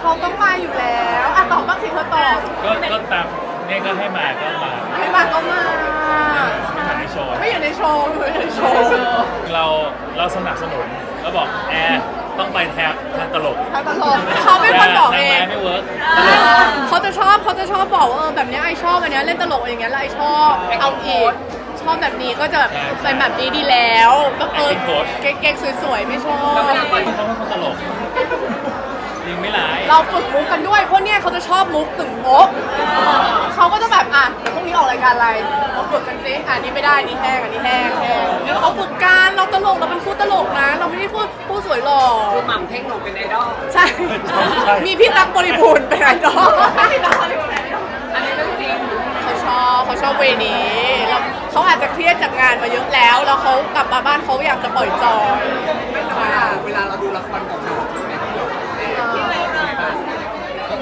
เขาต้องมาอยู่แล้วอะตอบบ้างสิเธอตอบก็ก็ตามเนี่ยก็ให้มาก็มาไม่มาก็มาไม่มาในโชว์ไม่อยู่ในโชว์ไม่อยู่ในโชว์เราเราสนับสนุนแล้วบอกแอร์ต้องไปแทบทางตลกเขาตลกเขาเป็นคนบอกเองนางร้ายไม่เวิร์กตลกเขาจะชอบเขาจะชอบบอกว่าเออแบบเนี้ยไอชอบอันเนี้ยเล่นตลกอย่างเงี้ยแล้วไอชอบเอาอีกชอบแบบนี้ก็จะแบบเป็นแบบนี้ดีแล้วก็เออเก๊กๆสวยๆไม่ชอบเขาเป็นคนตลกจ ริงไม่ร้ายเราฝึกมุกกันด้วยเพราะเนี่ยเขาจะชอบมุกตึงโป๊ะเขาก็จะแบบอะเดี๋ยวพรุ่งนี้ออกรายการอะไรเราฝึกกันสิอะอันนี้ไม่ได้อันนี้แห้งอันนี้แห้งแห้งแล้วเขาฝึกการเราตลกเราเป็นคู่ตลกนะ เราไม่ได้พูดผู้สวยหล่อคือหม่ำเท่งหนูเป็นไอดอลใช่มีพี่ตั๊กบริบูรณ์เป็นไอดอลพี่ตั๊กบริบูรณ์เป็นไอดอลอันนี้เรื่องจริงเขาชอบเขาชอบเวนี้แล้วเขาอาจจะเครียดจากงานมาเยอะแล้ว แล้วเขากลับมาบ้านเขาอยากจะปล่อยจอยเวลาเราดูละครเก่าๆเนี่ย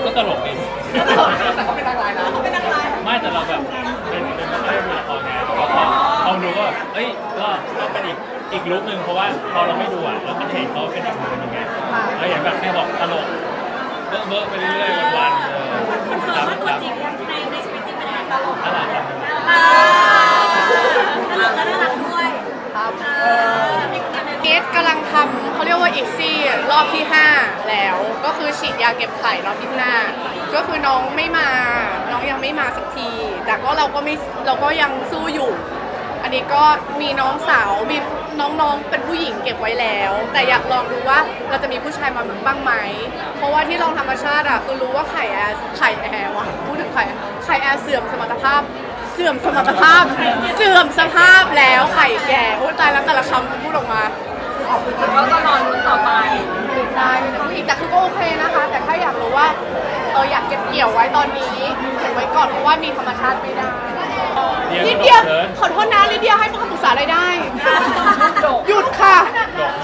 ก็ตลกดีแต่เขาเป็นนางร้ายนะเขาเป็นนางร้ายไม่แต่เราแบบเป็นเป็นไม่ได้ดูละครไงแต่ว่าพอพอดูก็แบบเอ้ยก็ก็เป็นอีกอีกลุคนึงเพราะว่าพอเราไม่ดูอะเราก็เห็นเขาเป็นอีกมุมนึงไงเราเห็นแบบแม่บอกตลกเบ้อเบ้อไปเรื่อยๆวันๆเออครับครับในในชีวิตจริงเป็นยังไงตลกน่ารักครับ ตลกและน่ารักด้วย ครับ เออมีคนใน เกสกำลังทำเขาเรี ยกว่าอีกซี่รอบที่ 5 แล้ว ก็คือฉีดยาเก็บไข่รอบที่5ก็คือน้องไม่มา น้องยังไม่มาสักที แต่ก็เราก็ไม่เราก็ยังสู้อยู่ อันนี้ก็มีน้องสาวมีน้องๆเป็นผู้หญิงเก็บไว้แล้ว แต่อยากลองดูว่าเราจะมีผู้ชายมาบ้างไหม เพราะว่าที่ลองธรรมชาติอะคือรู้ว่าไข่แอร์ไข่แอร์ว่ะพูดถึงไข่ไข่แอร์เสื่อมสมรรถภาพเสื่อมสมรรถภาพ เสื่อมสภาพแล้วไข่แก่โอ้ยตายแล้วแต่ละคำพูดออกมา ก็ต้องรอลุ้นต่อไปใช่เป็นผู้หญิงแต่คือก็โอเคนะคะ แต่ถ้าอยากรู้ว่าเอออยากเก็บเกี่ยวไว้ตอนนี้เก็บไว้ก่อนเพราะว่ามีธรรมชาติไม่ได้ลิเดียขอโทษนะลิเดียให้คำปรึกษาอะไรได้ หยุดค่ะ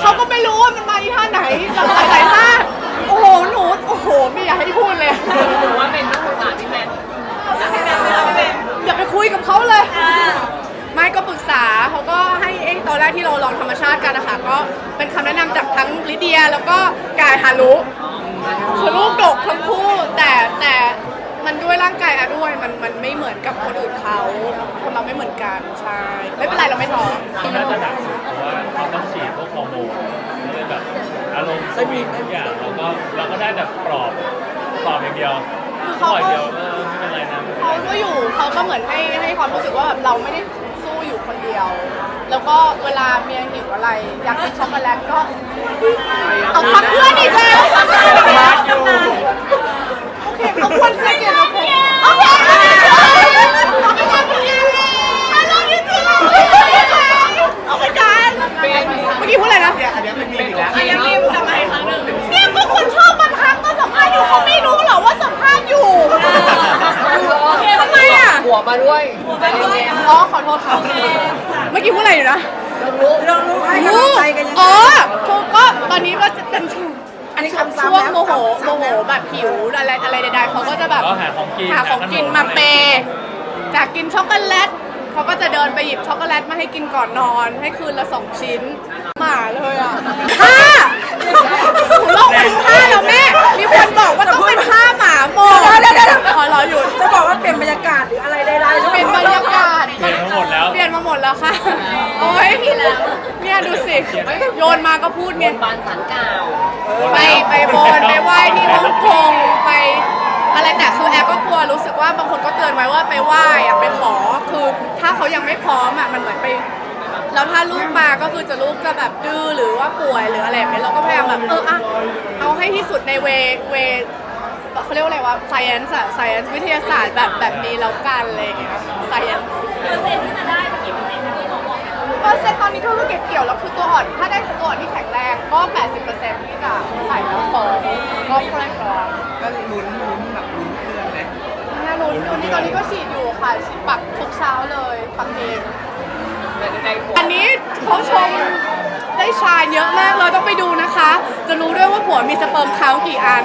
เขาก็ไม่รู้ว่ามันมาที่ท่าไหนหลายหลายๆท่าโอ้โหหนูโอ้โหไม่อยากให้พูดเลย หนูว่าเป็นนักศึกษาที่แมน อย่าไปคุยกับเขาเลย ไม่ก็ปรึกษาเขาก็ให้เอ้ตอนแรกที่เราลองธรรมชาติกันนะคะก็เป็น คำแนะนำจากทั้งลิเดียแล้วก็กายฮารุคือลูกดกทั้งคู่แต่แต่มันด้วยร่างกายอะด้วยมันมันไม่เหมือนกับคนอื่นเขาคนเราไม่เหมือนกันใช่ไม่เป็นไรเราไม่ท้อน่าจะหนักสุดเพราะว่าเขาต้องฉีดพวกฮอร์โมนก็เลยแบบอารมณ์สวิงทุกอย่างเราก็เราก็ได้แต่ปลอบปลอบอย่างเดียวคือปเขาล่อยก็เดียวเออไม่เป็นไรนะไม่เป็นไรเขาก็นะอยู่เขาก็เหมือนให้ให้ความรู้สึกว่าแบบเราไม่ได้สู้อยู่คนเดียว แล้วก็เวลาเมียหิวอะไร อยากกินช็อกโกแลตก็เอาพักเพื่อนอีกแล้วโอเคเขาควรเสียเกียรติโอเคโอเคเอาไปกัน เป็น เมื่อกี้พูดอะไรนะ อันนี้เป็นมีแล้ว อันนี้มีทำไมครั้งหนึ่งเนี่ยก็คนชอบมาทักก็สัมภาษณ์อยู่เขาไม่รู้เหรอว่าสัมภาษณ์อยู่ทำไมอะ หั วมาด้วยหัวมาด้วยอ๋อขอโทษค่ะเมื่อกี้พูดอะไรอยู่นะเรารู้ให้รู้อ๋อคือก็ตอนนี้ก็จะเป็นช่วงอันนี้คำช่วงโมโหโมโหแบบหิวอะไรอะไรใดๆเขาก็จะแบบก็หาของกินหาของกินขมาเปย์จากกินช็อกโกแลตเขาก็จะเดินไปหยิบช็อกโกแลตมาให้กินก่อนนอน ให้คืนละสองชิ้น ค่ะ โอ้ยเนี่ยดูสิ โยนมาก็พูดบเนี่ยนบานสันกล่าว ไปไปบนไปไหว้ที่ฮ่องกงไปอะไรแต่คือแอร์ก็กลัวรู้สึกว่าบางคนก็เตือนไว้ว่าไปไหว้อะไปขอคือถ้าเขายังไม่พร้อมอะมันเหมือนไป แล้วถ้าลูกมาก็คือจะลูกจะแบบดื้อหรือว่าป่วยหรืออะไรแบบนี้เราก็พยายามแบบเอออะเอาให้ที่สุดในเวเวเขาเรียกว่าอะไรวะ science อะ science วิทยาศาสตร์แบบแบบนี้แล้วกันอะไรอย่างเงี้ย science เปอร์เซ็นต์ที่จะได้เป็นกี่เปอร์เซ็นต์ อเก็บเกี่ยวแล้วคือตัวอ่อน ถ้าได้ตัวอ่อนที่แข็งแรงก็ 80%ที่จะใส่แล้วพอก็แข็งแรงก็ลุ้นลุ้นแบบลุ้นเพื่อนเลยเนี่ยลุ้นลุ้นนี่ตอนนี้ก็ฉีดอยู่ค่ะฉีดปักทุกเช้าเลยปักเองแต่ในอันนี้เขาชมได้ชายเยอะมากเลยต้องไปดูนะคะ จะรู้ด้วยว่าผัวมีสเปิร์มเขากี่อัน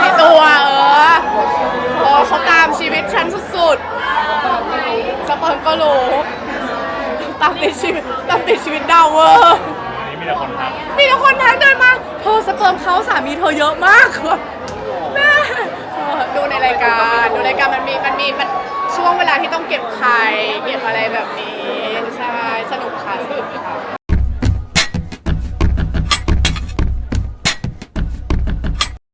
ในตัวเออโอ้เขาตามชีวิตฉันสุดๆสเปิร์มก็รู้ตามติดชีวิตตามต ชีวิตดาวเวอร์อันนี้มีแต่คนทักมีแต่คนทักเดินมาเธอสเปิร์มเขาสามีเธอเยอะมากแบบแม่เออดูในรายการดูรายการมันมีมันมีมันช่วงเวลาที่ต้องเก็บไข่เก็บอะไรแบบนี้ใช่สนุกค่ะสนุกค่ะ